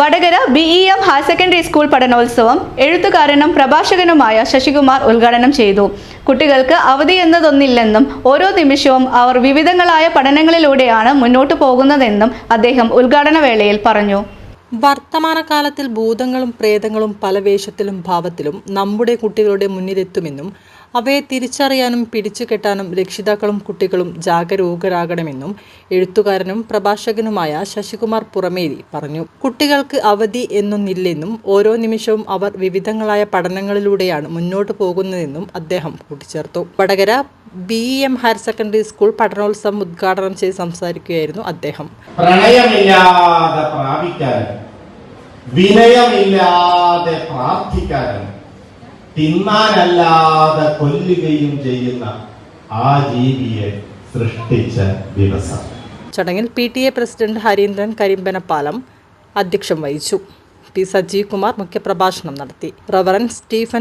Vadakara B E M higher secondary school പഠനോത്സവം എഴുത്തുകാരനും പ്രഭാഷകനുമായ ശശികുമാർ ഉദ്ഘാടനം ചെയ്തു. കുട്ടികൾക്ക് അവധി എന്നതൊന്നില്ലെന്നും ഓരോ നിമിഷവും അവർ വിവിധങ്ങളായ പഠനങ്ങളിലൂടെയാണ് മുന്നോട്ടു പോകുന്നതെന്നും അദ്ദേഹം ഉദ്ഘാടന വേളയിൽ പറഞ്ഞു. വർത്തമാനകാലത്തിൽ ഭൂതങ്ങളും പ്രേതങ്ങളും പല വേഷത്തിലും ഭാവത്തിലും നമ്മുടെ കുട്ടികളുടെ മുന്നിലെത്തുമെന്നും അവയെ തിരിച്ചറിയാനും പിടിച്ചുകെട്ടാനും രക്ഷിതാക്കളും കുട്ടികളും ജാഗരൂകരാകണമെന്നും എഴുത്തുകാരനും പ്രഭാഷകനുമായ ശശികുമാർ പുറമേരി പറഞ്ഞു. കുട്ടികൾക്ക് അവധി എന്നൊന്നില്ലെന്നും ഓരോ നിമിഷവും അവർ വിവിധങ്ങളായ പഠനങ്ങളിലൂടെയാണ് മുന്നോട്ടു പോകുന്നതെന്നും അദ്ദേഹം കൂട്ടിച്ചേർത്തു. Vadakara B M higher secondary school പഠനോത്സവം ഉദ്ഘാടനം ചെയ്ത് സംസാരിക്കുകയായിരുന്നു അദ്ദേഹം. പ്രണയമില്ലാതെ പ്രാപിക്കാനും വിനയമില്ലാതെ പ്രാർത്ഥിക്കാനും തിന്നാനല്ലാതെ കൊല്ലുകയും ചെയ്യുന്ന ആ ജീവിയെ സൃഷ്ടിച്ച ദിവസം. ചടങ്ങിൽ P T A president Harindran Karimbanappalam അധ്യക്ഷം വഹിച്ചു. പി സജീവ് കുമാർ മുഖ്യപ്രഭാഷണം നടത്തി. Reverend Stephen